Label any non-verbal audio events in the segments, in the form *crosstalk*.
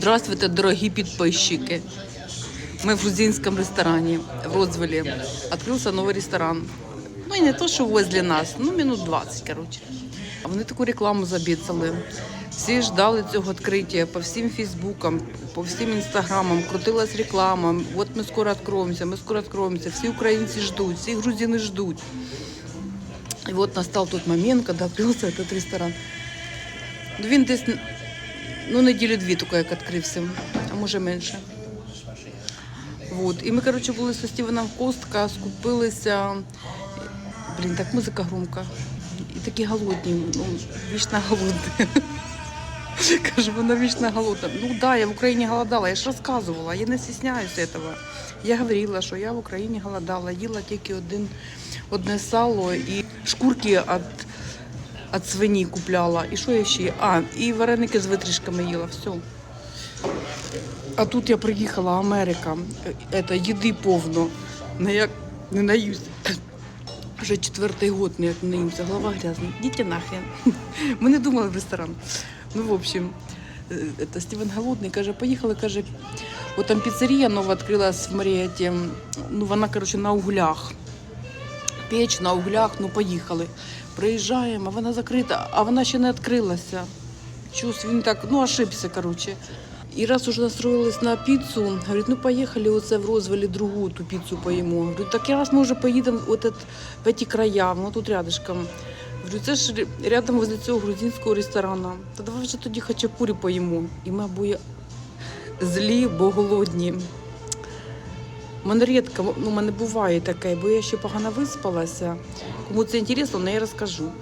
Здравствуйте, дорогі підписчики. Мы в грузинском ресторане в Розвилле. Открылся новый ресторан. Ну и не то, що возле нас, ну минут 20, короче. А вони таку рекламу забіцали. Всі ждали цього відкриття по всім фейсбукам, по всім інстаграмам, крутилась реклама. От ми скоро відкроємося, ми скоро відкроємося. Всі українці ждуть, всі грузини ждуть. І от настав той момент, коли відкрився цей ресторан. Ну, Він десь ну, неділі дві тільки як відкрився, а може менше. Вот. І ми, коротше, були зі Стівеном Костка, скупилися. Блін, так музика громка. І такі голодні, ну, вічно голодні. *laughs* Кажу, вона вічно голодна. Ну да, я в Україні голодала, я ж розказувала, я не стісняюсь этого. Я говорила, що я в Україні голодала, їла тільки один, одне сало і шкурки від, від свині купляла. І що я ще? А, і вареники з витрішками їла, все. А тут я приїхала, Америка. Это, їди повно. Не як не наюсь. Вже четвертий год не наїмся, голова грязна. Дітя нахрен. Ми не думали в ресторан. Ну, в общем, е, это, Стівен голодний каже, поїхали, каже, от там піцерія нова відкрилась в Маріаті. Ну, вона, коротше, на углях. Печ на углях, ну поїхали. Приїжджаємо, вона закрита, а вона ще не відкрилася. Чувств, він так, ну, ошибся, коротше. І раз уже настроїлись на піцу, говорить, ну поїхали оце в розвалі другу ту піцу поїмо. Говорю, так раз ми вже поїдемо от от, в ці края, воно тут рядышком. Говорю, це ж рядом возле цього грузинського ресторану. Та давай вже тоді хачапурі поїмо. І ми обоє злі, бо голодні. Мене рідко, ну, мене буває таке, бо я ще погано виспалася. Кому це інтересно, але я розкажу.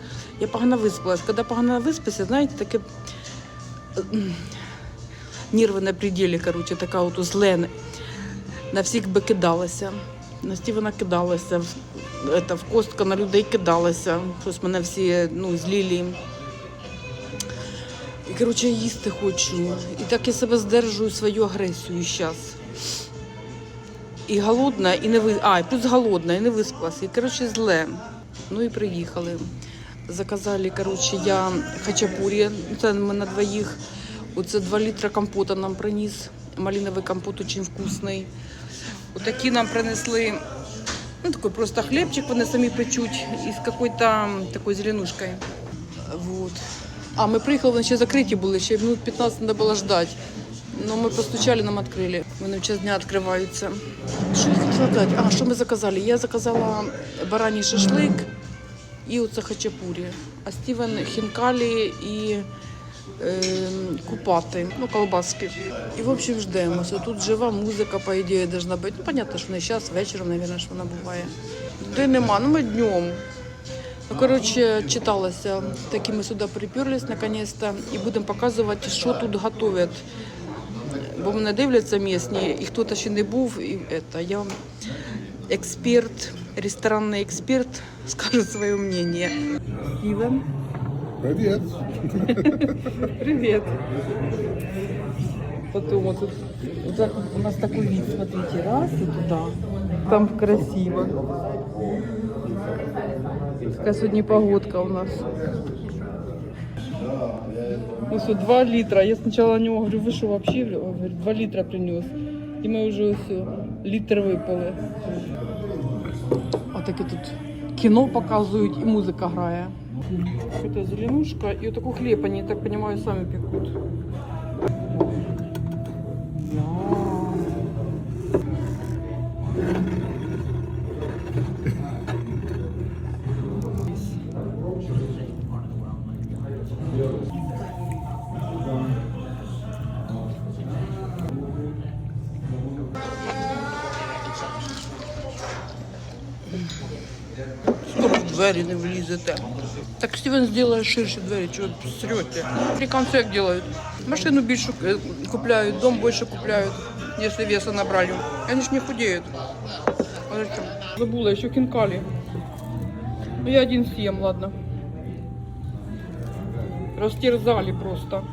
Я погано виспалась. Коли погано виспався, знаєте, таке м, нерви на пределі, коротше, така от злена. На всіх би кидалася. На Стівена кидалася, это, в костка на людей кидалася. Щось мене всі ну, злілі. І, коротше, їсти хочу. І так я себе здержую свою агресію зараз. І голодна, і не ви... А, і плюс голодна, і не виспалася. І, коротше, зле. Ну і приїхали. Заказали, коротше, я хачапурі. Це ми на двоїх. Оце 2 літра компота нам приніс. Малиновий компот дуже вкусний. Отакі нам принесли. Ну, такой просто хлебчик, вони самі печуть із какой-то такой зеленушкой. Вот. А ми приїхали, вони ще закриті були, ще минут 15 треба було ждати. Но ми постучали, нам відкрили. Вони в час дня відкриваються. Що я хотіла сказати? А, що ми заказали? Я заказала бараній шашлик і оце хачапурі. А Стівен хінкалі і е, купати, ну, колбаски. І, в общем, ждемося. Тут жива музика, по ідеї, должна бути. Ну, понятно, що не зараз, вечором, мабуть, що вона буває. Де нема, ну ми днем. Ну, коротше, читалася, таки ми сюди приперлись наконец-то і будемо показувати, що тут готують. Бо мене дивляться місні, і хто-то ще не був. І это, я вам експерт, ресторанний експерт, *laughs* скажу своє мнение. Стівен. Привет. Привет. Потом вот тут вот так вот у нас такой вид, смотрите, раз и туда. Там красиво. Такая сегодня погодка у нас. Ну все, 2 литра. Я сначала на него говорю, вы что вообще? Он говорит, 2 литра принес. И мы уже все, литр випили. Отаке тут кіно показують і музика грає. Это зеленушка и вот такой хлеб, они, я так понимаю, сами пекут. Что в двері не влізете? Так Стівен зробить ширше двері, чого ви срете? Американці як делают? Машину більше е, купляють, дом більше купляють, якщо веса набрали. Вони ж не худеют. А зачем? Забула, еще хинкали. Ну я один съем, ладно. Растерзали просто.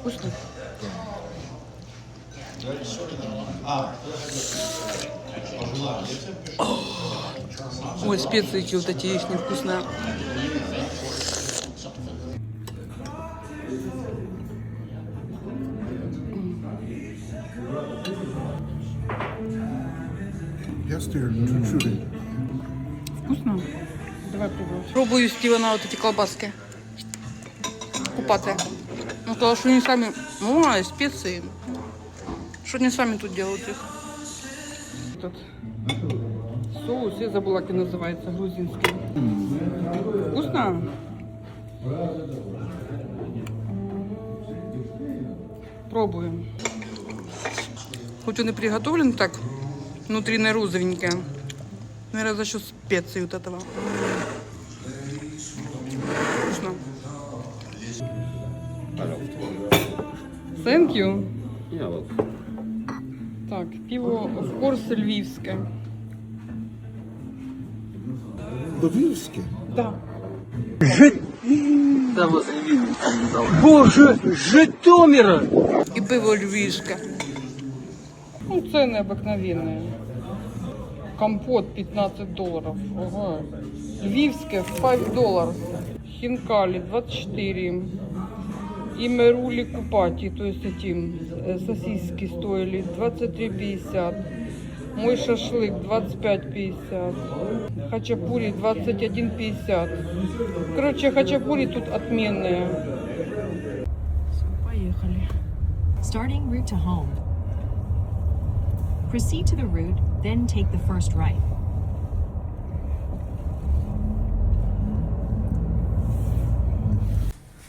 Вкусно. Ой, специки вот эти есть невкусные. Вкусно? Давай пробуем. Пробую Стивена вот эти колбаски. Купаты. Ну, то, что они сами... Ну, а специи. Что они сами тут делают их. Этот соус, я забыла, как называется, грузинский. Вкусно? Пробуем. Хоть он и приготовлен так, внутри не розовенькое. Наверное, за счет специй вот этого. Вкусно. Thank you. Так, пиво в course львівське. Львівське? Да. Боже, Житомира! І пиво львівське. Ну, це необыкновенне. Компот 15 доларів. Ого. Львівське 5 доларів. Хінкалі 24. И мерули купати, то есть эти э, сосиски стоили 23,50. Мой шашлык 25,50. Хачапури 21,50. Короче, хачапури тут отменные. Поехали. Starting route to home. Proceed to the route, then take the first right.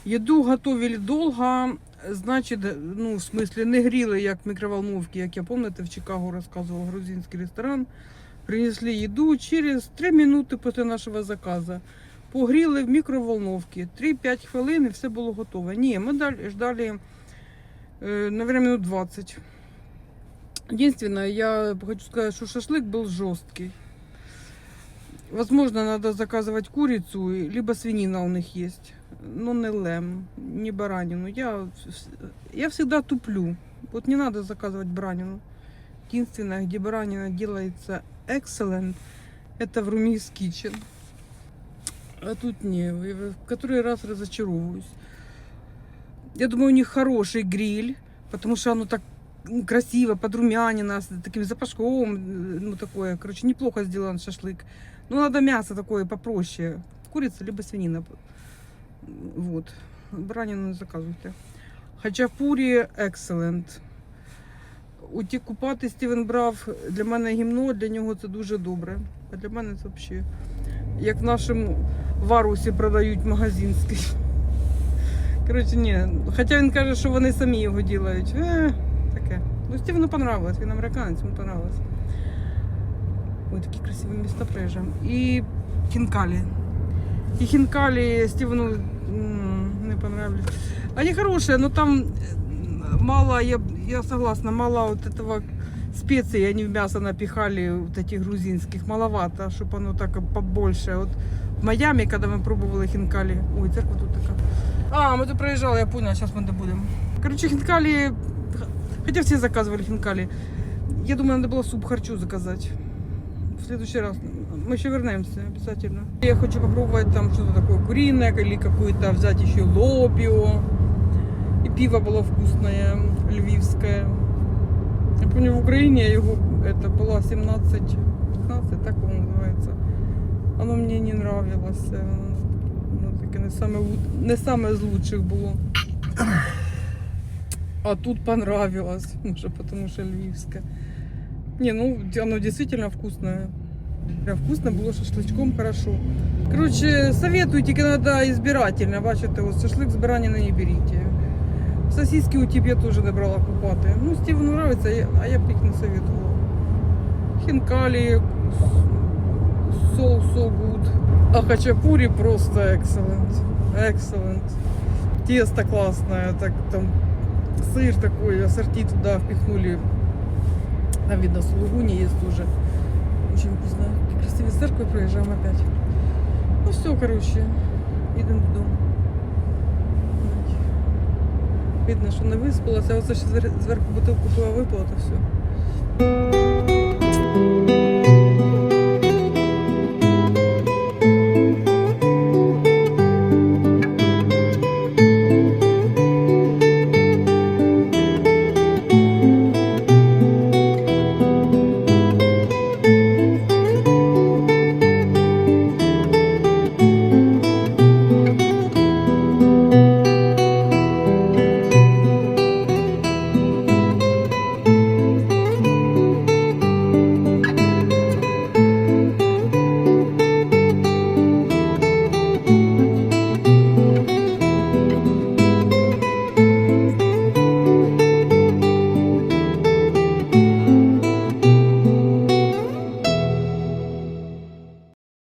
Еду готовили долго, значит, ну, в смысле, не гріли, як в мікроволновці, як я пам'ятаєте, в Чикаго розказував грузинський ресторан. Принесли їду через 3 минути після нашого заказу. Погріли в мікроволновці. 3-5 хвилин і все було готове. Ні, ми далі ждали, е, наверное, минут 20. Единственное, я хочу сказать, что шашлык был жесткий. Возможно, надо заказывать курицу, и- либо свинина у них есть. Но не лем, не баранину. Я, я всегда туплю. Вот не надо заказывать баранину. Единственное, где баранина делается excellent, это в Румий's Kitchen. А тут не. В который раз разочаровываюсь. Я думаю, у них хороший гриль, потому что оно так красиво, подрумянено, с таким запашком, э, ну такое, короче, неплохо сделан шашлык. Ну, надо мясо такое попроще. Курица, либо свинина. Вот. Баранину не заказуйте. Хачапурі excellent. У ті купати Стівен брав для мене гімно, для нього це дуже добре. А для мене це взагалі. Як в нашому варусі продають магазинський. Коротше, ні. Хоча він каже, що вони самі його ділають. Е, таке. Ну, Стівену понравилось, він американець, йому понравилось. Ой, такі красиві міста приїжджаємо. І хінкалі. И хинкали Стивену м, не понравились. Они хорошие, но там э, мало, я, я согласна, мало вот этого специй они в мясо напихали, вот этих грузинских, маловато, чтобы оно так побольше. Вот в Майами, когда мы пробовали хинкали, ой, церковь тут такая. А, мы тут проезжали, я поняла, сейчас мы добудем. Короче, хинкали, хотя все заказывали хинкали. Я думаю, надо было суп харчу заказать. В следующий раз. Мы еще вернемся обязательно. Я хочу попробовать там что-то такое куриное или какое-то взять еще лобио. И пиво было вкусное, львивское. Я помню, в Украине его это было 17, 15, так он называется. Оно мне не нравилось. Оно таке не саме, лу- не саме з лучших було. А тут понравилось. *laughs* Может, потому что львивское. Не, ну, оно действительно вкусное. Прям вкусно было шашлычком, хорошо. Короче, советую, тільки надо избирательно. Бачите, ось шашлик з баранини не беріть. Сосиски у тебе я теж не брала купати. Ну, Стівену нравится, я- а я б їх не советувала. Хінкалі, соус so good. А хачапури просто excellent. Excellent. Тесто классное, так там сыр такой, ассорти туда впихнули. Там видно, сулугуни есть тоже. Очень вкусно. Красивые церковь проезжаем опять. Ну все, короче, идем додому. Видно, що не виспалася, а оце ще звер- зверху бутилку пива випила, то все.